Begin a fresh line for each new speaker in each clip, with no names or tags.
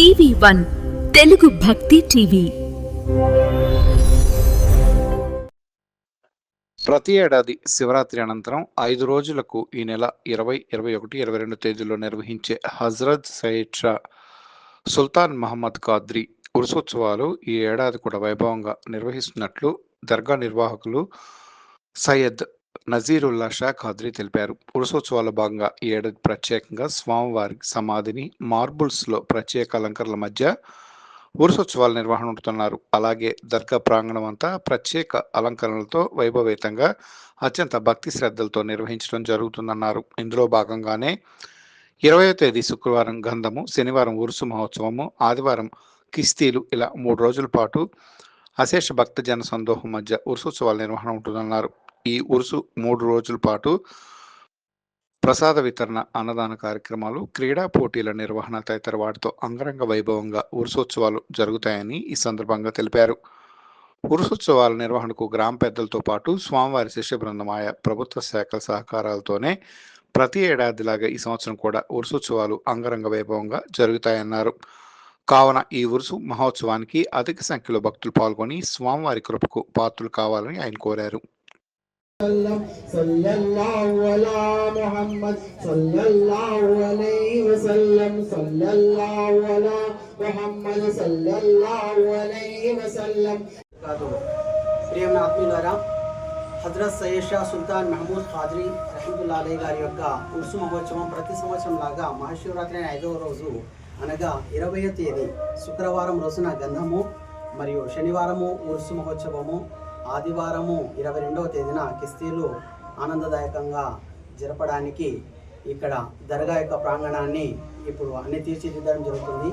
TV one Telugu భక్తి TV.
ప్రతి ఏడాది శివరాత్రి అనంతరం ఐదు రోజులకు ఈ నెల ఇరవై ఇరవై ఒకటి ఇరవై రెండు తేదీల్లో నిర్వహించే హజ్రత్ సయ్యద్ షా సుల్తాన్ మహమ్మద్ ఖాద్రి ఉరుసోత్సవాలు ఈ ఏడాది కూడా వైభవంగా నిర్వహిస్తున్నట్లు దర్గా నిర్వాహకులు సయ్యద్ నజీరుల్లా షా ఖాద్రి తెలిపారు. ఉరుసోత్సవాల భాగంగా ఈ ఏడాది ప్రత్యేకంగా స్వామివారి సమాధిని మార్బుల్స్లో ప్రత్యేక అలంకరణల మధ్య ఉరుసోత్సవాల నిర్వహణ ఉంటున్నారు అలాగే దర్గా ప్రాంగణం అంతా ప్రత్యేక అలంకరణలతో వైభవేతంగా అత్యంత భక్తి శ్రద్ధలతో నిర్వహించడం జరుగుతుందన్నారు. ఇందులో భాగంగానే ఇరవయో తేదీ శుక్రవారం గంధము శనివారం ఉరుసు మహోత్సవము ఆదివారం కిస్తీలు ఇలా మూడు రోజుల పాటు అశేష భక్త జన సందోహం మధ్య ఉరుసోత్సవాల నిర్వహణ ఉంటుందన్నారు. ఈ ఉరుసు మూడు రోజుల పాటు ప్రసాద వితరణ అన్నదాన కార్యక్రమాలు క్రీడా పోటీల నిర్వహణ తదితర వాటితో అంగరంగ వైభవంగా ఉరుసోత్సవాలు జరుగుతాయని ఈ సందర్భంగా తెలిపారు. ఉరుసోత్సవాల నిర్వహణకు గ్రామ పెద్దలతో పాటు స్వామివారి శిష్య బృందం ఆయా ప్రభుత్వ శాఖల సహకారాలతోనే ప్రతి ఏడాదిలాగా ఈ సంవత్సరం కూడా ఉరుసోత్సవాలు అంగరంగ వైభవంగా జరుగుతాయన్నారు. కావున ఈ ఉరుసు మహోత్సవానికి అధిక సంఖ్యలో భక్తులు పాల్గొని స్వామివారి కృపకు పాత్రలు కావాలని ఆయన కోరారు.
صلى الله على محمد صلى الله عليه وسلم صلى الله على محمد صلى الله عليه وسلم
కాదు ప్రియమైన ఆత్మీయులారా హజరత్ సయ్యద్ షా సుల్తాన్ మహమూద్ ఖాద్రీ రహమతుల్లా అలీ గారి యొక్క ఉర్సు మహోత్సవం ప్రతి సంవత్సరం లాగా మహాశివరాత్రి అయిన ఐదవ రోజు అనగా ఇరవయో తేదీ శుక్రవారం రోజున గంధము మరియు శనివారము ఉర్సు మహోత్సవము ఆదివారము ఇరవై రెండవ తేదీన కిస్తీలు ఆనందదాయకంగా జరపడానికి ఇక్కడ దర్గా యొక్క ప్రాంగణాన్ని ఇప్పుడు అన్ని తీర్చిదిద్దడం జరుగుతుంది.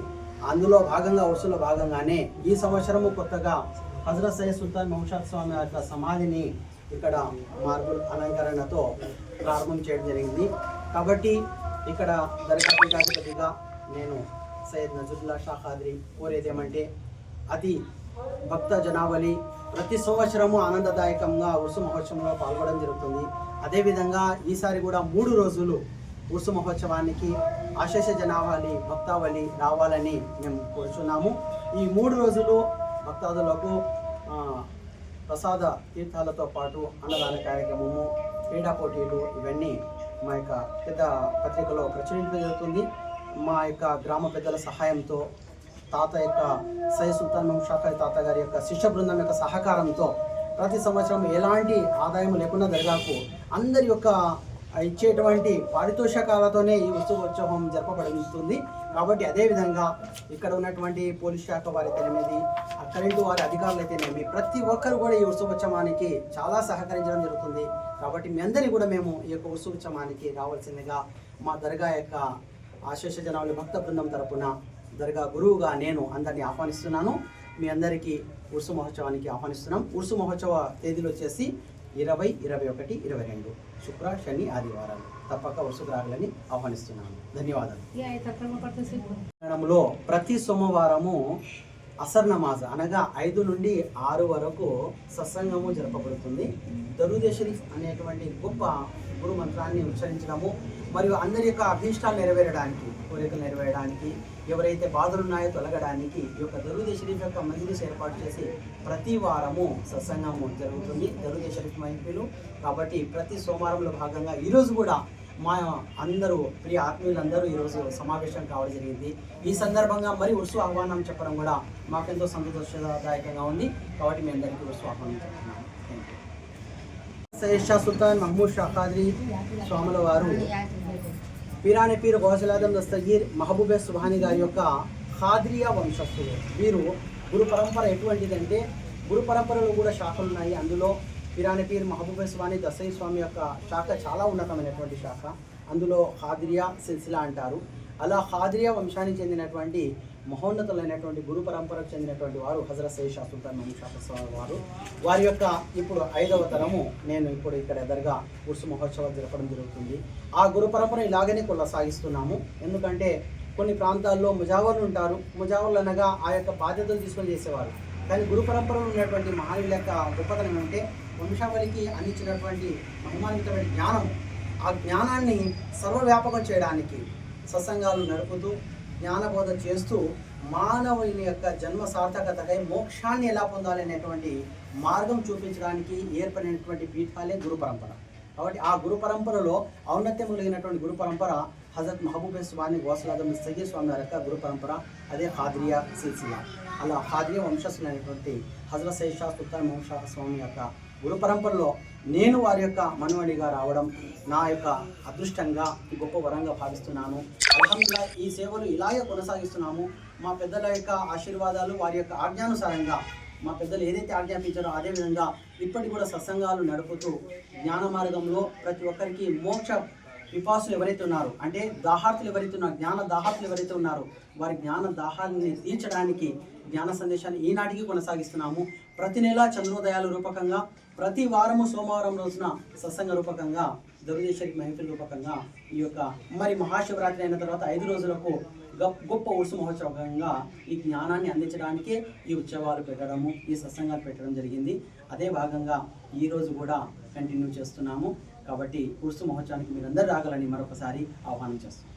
అందులో భాగంగా వరుసలో భాగంగానే ఈ సంవత్సరము కొత్తగా హజరత్ సయ్యద్ సుల్తాన్ మహుషాద్ స్వామి యొక్క సమాధిని ఇక్కడ మార్బుల్ అలంకరణతో ప్రారంభం చేయడం జరిగింది. కాబట్టి ఇక్కడ దర్గా పీఠాధిపతిగా నేను సయ్యద్ నజరుల్లా షా ఖాద్రి కోరేదేమంటే అతి భక్త జనావళి ప్రతి సంవత్సరము ఆనందదాయకంగా ఉరుసు మహోత్సవంలో పాల్గొనడం జరుగుతుంది. అదేవిధంగా ఈసారి కూడా మూడు రోజులు ఉరుసు మహోత్సవానికి ఆశేష జనావళి భక్తావళి రావాలని మేము కోరుచున్నాము. ఈ మూడు రోజులు భక్తాదులకు ప్రసాద తీర్థాలతో పాటు అన్నదాన కార్యక్రమము క్రీడా పోటీలు ఇవన్నీ మా యొక్క పెద్ద పత్రికలో ప్రచురించడం జరుగుతుంది. మా యొక్క గ్రామ పెద్దల సహాయంతో తాత యొక్క సై సుల్తాన్ షాఖాయ్ తాత గారి యొక్క శిష్య బృందం యొక్క సహకారంతో ప్రతి సంవత్సరం ఎలాంటి ఆదాయం లేకుండా దర్గాకు అందరి యొక్క ఇచ్చేటువంటి పారితోషకాలతోనే ఈ ఉత్సవోత్సవం జరపబడుతుంది. కాబట్టి అదేవిధంగా ఇక్కడ ఉన్నటువంటి పోలీస్ శాఖ వారైతేనేమి కరెంటు వారి అధికారులు అయితేనేమి ప్రతి ఒక్కరు కూడా ఈ ఉత్సవోత్సవానికి చాలా సహకరించడం జరుగుతుంది. కాబట్టి మీ అందరినీ కూడా మేము ఈ యొక్క ఉత్సవోత్సవానికి రావాల్సిందిగా మా దర్గా యొక్క ఆశేష జనాలు భక్త బృందం తరపున దర్గా గురువుగా నేను అందరినీ ఆహ్వానిస్తున్నాను. మీ అందరికీ ఉర్సు మహోత్సవానికి ఆహ్వానిస్తున్నాం. ఉర్సు మహోత్సవ తేదీలు వచ్చేసి ఇరవై ఇరవై ఒకటి ఇరవై రెండు. శుక్ర శని ఆదివారాలు. తప్పక ఉర్సుకు రాగలని ఆహ్వానిస్తున్నాను. ధన్యవాదాలు. ప్రతి సోమవారము అసర్ నమాజ్ అనగా ఐదు నుండి ఆరు వరకు సత్సంగము జరపబడుతుంది. దరుదే షరీఫ్ అనేటువంటి గొప్ప గురు మంత్రాన్ని ఉచ్చరించడము మరియు అందరి యొక్క అభీష్టాలు నెరవేరడానికి కోరికలు నెరవేరడానికి ఎవరైతే బాధలు ఉన్నాయో తొలగడానికి ఈ యొక్క దరుదే షరీఫ్ యొక్క మజిలీస్ ఏర్పాటు చేసి ప్రతి వారము సత్సంగము జరుగుతుంది. దరుదే షరీఫ్ మహిళలు కాబట్టి ప్రతి సోమవారంలో భాగంగా ఈరోజు కూడా మా అందరూ ప్రియ ఆత్మీయులందరూ ఈరోజు సమావేశం కావడం జరిగింది. ఈ సందర్భంగా మరి ఉత్సవ ఆహ్వానం చెప్పడం కూడా మాకెంతో సంతోషదాయకంగా ఉంది. కాబట్టి మీ అందరికీ ఉత్సవ ఆహ్వానం చెప్తున్నాను. థ్యాంక్ యూ సయ్యద్ సుల్తాన్ మహమూద్ షాఖాద్రి స్వాముల వారు పీరాని పీర్ గౌసలాదం దస్తగీర్ మహబూబే సుబాని గారి యొక్క ఖాద్రియా వంశస్థులు. వీరు గురు పరంపర ఎటువంటిదంటే గురు పరంపరలో కూడా శాఖలు ఉన్నాయి అందులో. పిరాని పీర్ మహబూబ్ స్వామి దసై స్వామి యొక్క శాఖ చాలా ఉన్నతమైనటువంటి శాఖ. అందులో హాద్రియా సిల్సిలా అంటారు. అలా హాద్రియా వంశానికి చెందినటువంటి మహోన్నతులైనటువంటి గురు పరంపరకు చెందినటువంటి వారు హజరత్ సయ్య షా సుల్తాన్ మహమూద్ స్వామి వారు. వారి యొక్క ఇప్పుడు ఐదవ తరము నేను ఇప్పుడు ఇక్కడ ఎదురుగా ఉర్సు మహోత్సవాలు జరపడం జరుగుతుంది. ఆ గురు పరంపర ఇలాగనే కొనసాగిస్తున్నాము. ఎందుకంటే కొన్ని ప్రాంతాల్లో ముజావర్లు ఉంటారు. ముజావర్లు అనగా ఆ యొక్క బాధ్యతలు తీసుకొని చేసేవారు. కానీ గురు పరంపరలో ఉన్నటువంటి మహానీయుల యొక్క గొప్పతనం ఏమంటే వంశావళికి అందించినటువంటి మహిమాన్వితమైన జ్ఞానం ఆ జ్ఞానాన్ని సర్వవ్యాపకం చేయడానికి సత్సంగాలు నడుపుతూ జ్ఞానబోధ చేస్తూ మానవుని యొక్క జన్మ సార్థకతకై మోక్షాన్ని ఎలా పొందాలి అనేటువంటి మార్గం చూపించడానికి ఏర్పడినటువంటి పీఠాలే గురు పరంపర. కాబట్టి ఆ గురు పరంపరలో ఔన్నత్యం కలిగినటువంటి గురు పరంపర హజరత్ మహబూబే స్వామి గోసలాదం సయ్య స్వామి వారి యొక్క గురు పరంపర అదే హాద్రియా సిల్సిలా అలా హాద్రియా వంశస్థులైనటువంటి హజరత్ సైషా సుల్తాన్ వంశా స్వామి యొక్క గురు పరంపరలో నేను వారి యొక్క మనవడిగా రావడం నా యొక్క అదృష్టంగా గొప్ప వరంగా భావిస్తున్నాను. అల్హమ్దుల్లా ఈ సేవలు ఇలాగే కొనసాగిస్తున్నాము. మా పెద్దల యొక్క ఆశీర్వాదాలు వారి యొక్క ఆజ్ఞానుసారంగా మా పెద్దలు ఏదైతే ఆజ్ఞాపించారో అదే విధంగా ఇప్పటికి కూడా సత్సంగాలు నడుపుతూ జ్ఞాన మార్గంలో ప్రతి ఒక్కరికి మోక్ష పిపాసులు ఎవరైతే ఉన్నారు అంటే దాహార్తులు ఎవరైతే ఉన్నారు జ్ఞాన దాహార్తులు ఎవరైతే ఉన్నారో వారి జ్ఞాన దాహాన్ని తీర్చడానికి జ్ఞాన సందేశాన్ని ఈనాటికి కొనసాగిస్తున్నాము. ప్రతి నెల చంద్రోదయాల రూపకంగా ప్రతి వారము సోమవారం రోజున సత్సంగ రూపకంగా దొరిదేశ్వరి మహిళల రూపకంగా ఈ యొక్క మరి మహాశివరాత్రి అయిన తర్వాత ఐదు రోజులకు గొప్ప గొప్ప మహోత్సవంగా ఈ జ్ఞానాన్ని అందించడానికే ఈ ఉత్సవాలు పెట్టడము ఈ సత్సంగాలు పెట్టడం జరిగింది. అదే భాగంగా ఈరోజు కూడా కంటిన్యూ చేస్తున్నాము. కాబట్టి ఉరుసు మహోత్సవానికి మీరందరూ రాగలని మరొకసారి ఆహ్వానం చేస్తున్నాం.